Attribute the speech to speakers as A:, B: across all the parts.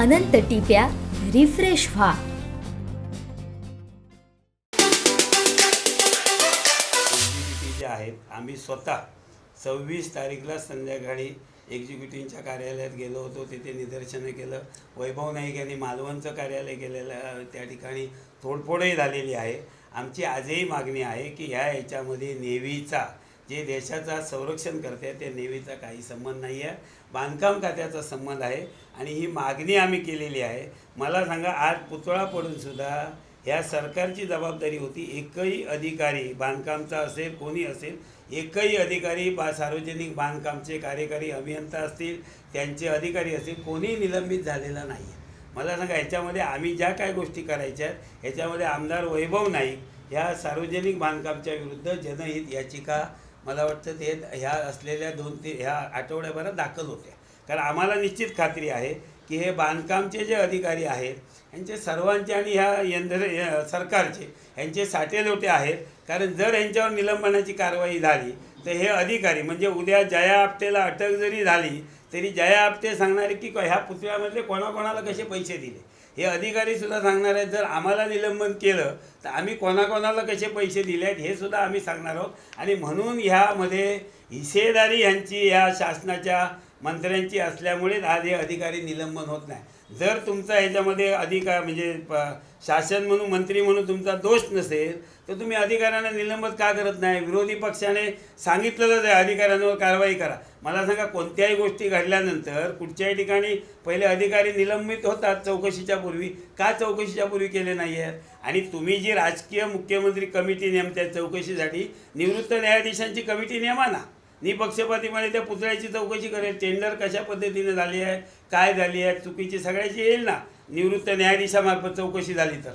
A: अनंत टिप्या refresh व्हा.
B: जे आहेत आम्ही स्वतः सव्वीस तारीखला संध्याकाळी एक्झिक्युटिव्हच्या कार्यालयात गेलो होतो. तिथे निदर्शनं केलं. वैभव नाईक यांनी मालवणचं कार्यालय केलेलं त्या ठिकाणी तोडफोडही झालेली आहे. आमची आजही मागणी आहे की ह्या याच्यामध्ये नेव्हीचा जे देशाचा संरक्षण करते ते नेव्हीचा काही संबंध नाही आहे. बांधकाम खात्याचा संबंध आहे आणि ही मागणी आम्ही केलेली आहे. मला सांगा आज पुतळा पडूनसुद्धा ह्या सरकारची जबाबदारी होती. एकही अधिकारी बांधकामचा असेल कोणी असेल एकही अधिकारी बा सार्वजनिक बांधकामचे कार्यकारी अभियंता असतील त्यांचे अधिकारी असतील कोणीही निलंबित झालेला नाही आहे मला सांगा ह्याच्यामध्ये आम्ही ज्या काय गोष्टी करायच्या आहेत ह्याच्यामध्ये आमदार वैभव नाईक ह्या सार्वजनिक बांधकामच्या विरुद्ध जनहित याचिका मला वाटतं ते ह्या असलेल्या दोन तीन ह्या आठवड्याभरात दाखल होत्या. कारण आम्हाला निश्चित खात्री आहे की हे बांधकामचे जे अधिकारी आहेत यांचे सर्वांचे आणि ह्या यंत्र सरकारचे यांचे साटेलोटे आहेत. कारण जर यांच्यावर निलंबनाची कारवाई झाली तर हे अधिकारी म्हणजे उद्या जया आपटेला अटक जरी झाली तरी जया आपटे सांगणारे की ह्या पुतळ्यामधले कोणाकोणाला कसे पैसे दिले? हे अधिकारी सुद्धा सांगणार आहेत जर आम्हाला निलंबन केलं तर आम्ही कोणाकोणाला कसे पैसे दिले आहेत हे सुद्धा आम्ही सांगणार आहोत. आणि म्हणून ह्यामध्ये हिस्सेदारी ह्यांची ह्या शासनाच्या मंत्र्यांची असल्यामुळेच आज हे अधिकारी निलंबन होत नाही. जर तुमचा ह्याच्यामध्ये अधिकार म्हणजे शासन म्हणून मंत्री म्हणून तुमचा दोष नसेल तर तुम्ही अधिकाऱ्यांना निलंबित का करत नाही? विरोधी पक्षाने सांगितलेलंच आहे अधिकाऱ्यांवर कारवाई करा. मला सांगा कोणत्याही गोष्टी घडल्यानंतर कुठच्याही ठिकाणी पहिले अधिकारी निलंबित होतात चौकशीच्या पूर्वी का चौकशीच्या पूर्वी केले नाही आहेत आणि तुम्ही जी राजकीय मुख्यमंत्री कमिटी नेमत्या चौकशीसाठी निवृत्त न्यायाधीशांची कमिटी नेमा ना. निपक्षपातीपणे त्या पुतळ्याची चौकशी करेल. टेंडर कशा पद्धतीने झाली आहे? काय झाली आहे? चुकीची सगळ्याची येईल ना. निवृत्त न्यायाधीशामार्फत चौकशी झाली तर.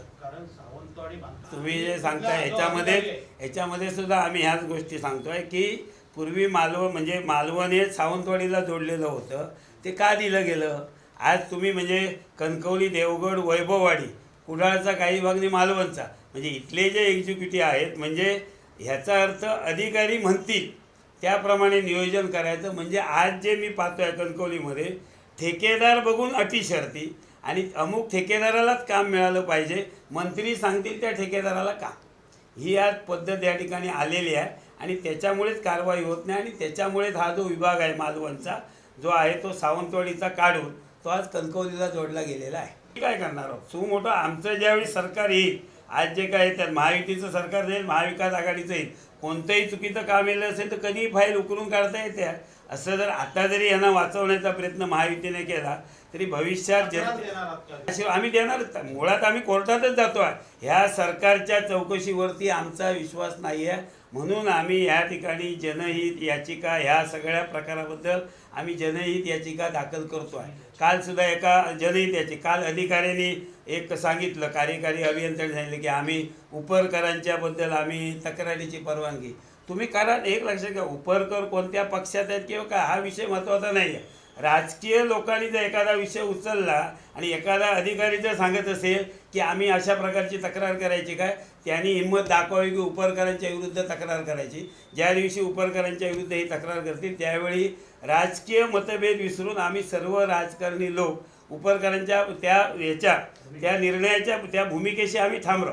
B: तुम्ही जे सांगताय ह्याच्यामध्ये ह्याच्यामध्ये सुद्धा आम्ही ह्याच गोष्टी सांगतोय की पूर्वी मालवण म्हणजे मालवण हे सावंतवाडीला जोडलेलं होतं. ते का दिलं गेलं? आज तुम्ही म्हणजे कणकवली देवगड वैभववाडी कुडाळचा काही भाग आणि मालवणचा. म्हणजे इथले जे एक्झिक्युटिव्ह आहेत म्हणजे ह्याचा अर्थ अधिकारी म्हणतील. त्याप्रमाणे नियोजन करायचं. म्हणजे आज जे मी पाहतोय कणकवलीमध्ये ठेकेदार बघून अटी शर्ती आणि अमुक ठेकेदारालाच काम मिळालं पाहिजे. मंत्री सांगतील त्या ठेकेदाराला काम ही आज पद्धत या ठिकाणी आलेली आहे आणि त्याच्यामुळेच कारवाई होत नाही आणि त्याच्यामुळेच हा जो विभाग आहे मालवणचा जो आहे तो सावंतवाडीचा काढून तो आज कणकवलीला जोडला गेलेला आहे. काय करणार आहोत? सु मोठं आमचं ज्यावेळी सरकार येईल आज जे काय त्यात महायुतीचं सरकार जाईल महाविकास आघाडीचं येईल. कोणतंही चुकीचं काम येलं असेल तर कधीही फाईल उकरून काढता येते असं जर आता जरी यांना वाचवण्याचा प्रयत्न महायुतीने केला तरी भविष्यात
C: तक्रार
B: जन
C: देणार आहात का?
B: अशी आम्ही देणारच मुळात आम्ही कोर्टातच जातो आहे. ह्या सरकारच्या चौकशीवरती आमचा विश्वास नाही आहे. म्हणून आम्ही ह्या ठिकाणी जनहित याचिका ह्या सगळ्या प्रकाराबद्दल आम्ही जनहित याचिका दाखल करतो आहे. काल सुद्धा एका जनहित याची काल अधिकाऱ्यांनी एक सांगितलं कार्यकारी अभियंत्याने सांगितलं की आम्ही उपरकरांच्याबद्दल आम्ही तक्रारीची परवानगी तुम्ही कारण एक लक्षात घ्या उपरकर कोणत्या पक्षात आहेत किंवा काय हा विषय महत्त्वाचा नाही आहे राजकीय लोकांनी जर एखादा विषय उचलला आणि एखादा अधिकारी जर सांगत असेल की आम्ही अशा प्रकारची तक्रार करायची काय त्यांनी हिंमत दाखवावी की उपरकरांच्या विरुद्ध तक्रार करायची. ज्या दिवशी उपरकरांच्या विरुद्ध ही तक्रार करतील त्यावेळी राजकीय मतभेद विसरून आम्ही सर्व राजकारणी लोक उपरकरांच्या त्या याच्या त्या निर्णयाच्या त्या भूमिकेशी आम्ही ठाम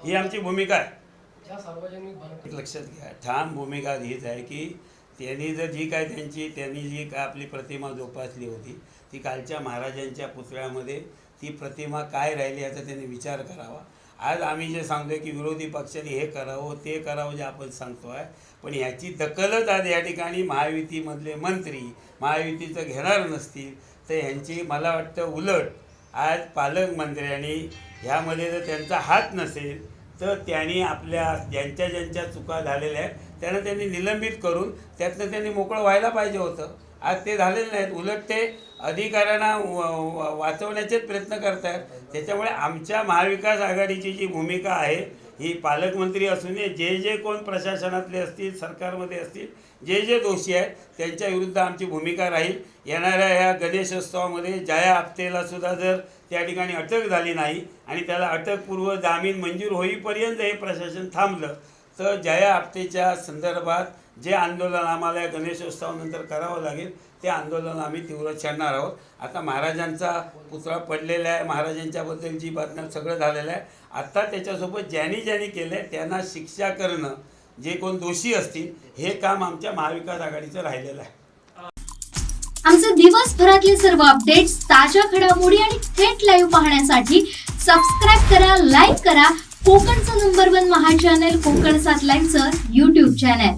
B: ही आमची भूमिका आहे.
D: सार्वजनिक
B: लक्षात घ्या. ठाम भूमिका हीच आहे की त्यांनी जर जी काय त्यांची त्यांनी जी काय आपली प्रतिमा जोपासली होती ती कालच्या महाराजांच्या पुतळ्यामध्ये ती प्रतिमा काय राहिली याचा त्यांनी विचार करावा. आज आम्ही जे सांगतोय की विरोधी पक्षाने हे करावं ते करावं जे आपण सांगतो आहे पण ह्याची दखलच आज या ठिकाणी महायुतीमधले मंत्री महायुतीचं घेणार नसतील तर ह्यांची मला वाटतं उलट आज पालकमंत्र्यांनी ह्यामध्ये जर त्यांचा हात नसेल तर त्यांनी आपल्या ज्यांच्या ज्यांच्या चुका झालेल्या आहेत त्यांना त्यांनी निलंबित करून त्यातनं त्यांनी मोकळं व्हायला पाहिजे होतं. आज ते झालेलं नाहीत. उलट ते अधिकाऱ्यांना वाचवण्याचेच प्रयत्न करत आहेत त्याच्यामुळे आमच्या महाविकास आघाडीची जी भूमिका आहे ही पालकमंत्री असूनही जे जे कोण प्रशासनातले असतील सरकारमध्ये असतील जे जे दोषी आहेत त्यांच्या विरुद्ध आमची भूमिका राहील. येणाऱ्या ह्या गणेशोत्सवामध्ये जया आपटेला सुद्धा जर त्या ठिकाणी अटक झाली नाही आणि त्याला अटकपूर्व जामीन मंजूर होईपर्यंत हे प्रशासन थांबलं तर जया आपतेच्या संदर्भात जे आंदोलन आम्हाला या गणेशोत्सवानंतर करावं लागेल ते आंदोलन आम्ही तीव्र छेडणार आहोत. आता महाराजांचा पुतळा पडलेला आहे महाराजांच्याबद्दल जी बातम्या सगळं झालेलं आहे आता त्याच्यासोबत ज्यांनी ज्यांनी केलं आहे त्यांना शिक्षा करणं जे कोण दोषी असतील हे काम आमच्या महाविकास आघाडीचं राहिलेलं आहे.
E: आमचे दिवसभरातले सर्व अपडेट्स ताज्या घडामोडी आणि थेट लाईव्ह पाहण्यासाठी सबस्क्राईब करा लाईक करा. कोकणचं नंबर वन महा चॅनल कोकण सात लाईनचं युट्यूब चॅनल